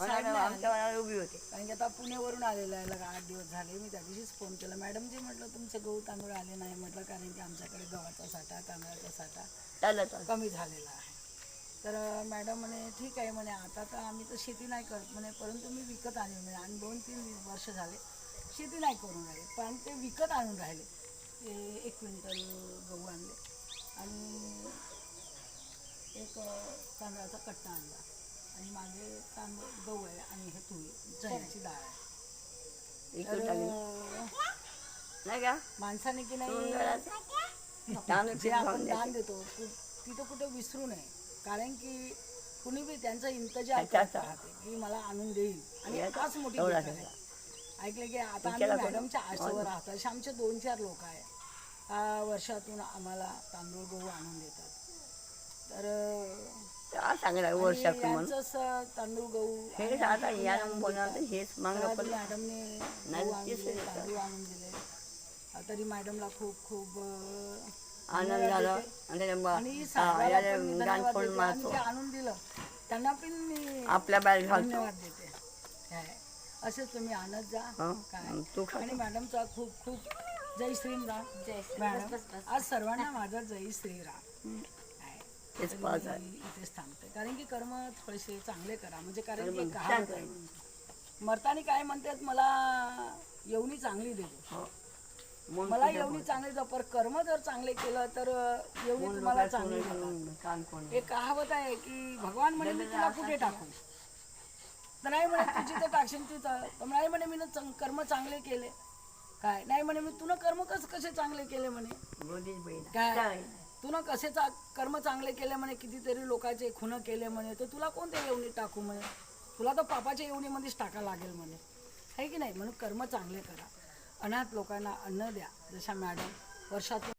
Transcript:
आमच्या उभी होते. कारण की आता पुण्यावरून आलेलं आहे लगा आठ दिवस झाले मी त्या दिवशीच फोन केला. मॅडम जे म्हटलं तुमचे गहू तांदूळ आले नाही. म्हटलं कारण की आमच्याकडे गव्हाचा साठा तांदळाचा साठा. कमी झालेला आहे. तर मॅडम म्हणे ठीक आहे म्हणे आता तर आम्ही तर शेती नाही करत म्हणे परंतु मी विकत आणले म्हणे आणि दोन तीन वर्ष झाले शेती नाही करून राहिले पण ते विकत आणून राहिले. ते एक क्विंटल गहू आणले आणि एक तांदळाचा कट्टा आणला. आणि मागे तांदूळ गहू आहे आणि हे तुरी चण्याची डाळ आहे टाकली. नाही का माणसाने की नाही तांदूळ जे आपण. दान देतो कु- तिथं कुठे विसरू नये कारण की कुणी बी त्यांचा इंतजार अच्छा, करत अच्छा. राहते की मला आणून देईल आणि याचा मोठी एवढा गोष्ट आहे. सगळा. ऐकलं की आता आम्ही विचारा करू. मॅडमच्या आशेवर राहतो असे आमचे दोन चार लोक आहे आ, वर्षातून आम्हाला तांदूळ गहू आणून देतात आणि वर्षातून म्हणून. तांदूळ गहू हे आणि आता या. बोलणार हेच मागणं पण मॅडमने नाही, आणून तेच दिले, आहे. तांदूळ आणून दिले. आ, तरी मॅडमला खूप खूप आनंद झाला. आणि मारतो आणून दिलं त्यांना पण मी आपल्या बाहेर घालतो. धन्यवाद देते. काय? असेच तुम्ही आणत जा. काय? तू आणि मॅडमचा खूप खूप जय श्रीराम. जय श्री-. आज सर्वांना माझा जय श्रीराम. तेच तर पाच मी आहे. इथेच थांबते. कारण की कर्म थोडेसे चांगले करा. म्हणजे कारण की. मरतानी काय म्हणतात? मला येवणी चांगली देतो. हो. मला तुझ्या येवणी. चांगली देतो. पर कर्म जर चांगले केलं तर येवणी मन तुम्हाला चांगली कान कोण एक कहावत आहे की भगवान म्हणे मी तुला कुठे टाकू? तर नाही म्हणे तू जिथं टाकशील तिथं तर. नाही म्हणे मी कर्म चांगले केले. काय? नाही म्हणे मी तुला कर्म कस कसे चांगले केले? म्हणे. गोदीच बहीण काय? काय? तुला कसे चा कर्म चांगले केले म्हणे कितीतरी लोकांचे खुनं केले म्हणे तर तुला कोणत्या येवणीत टाकू म्हणे? तुला तर पापाच्या येवणीमध्येच टाका लागेल म्हणे. आहे की नाही? म्हणून कर्म चांगले करा. अनाथ लोकांना अन्न द्या. जशा मॅडम वर्षातून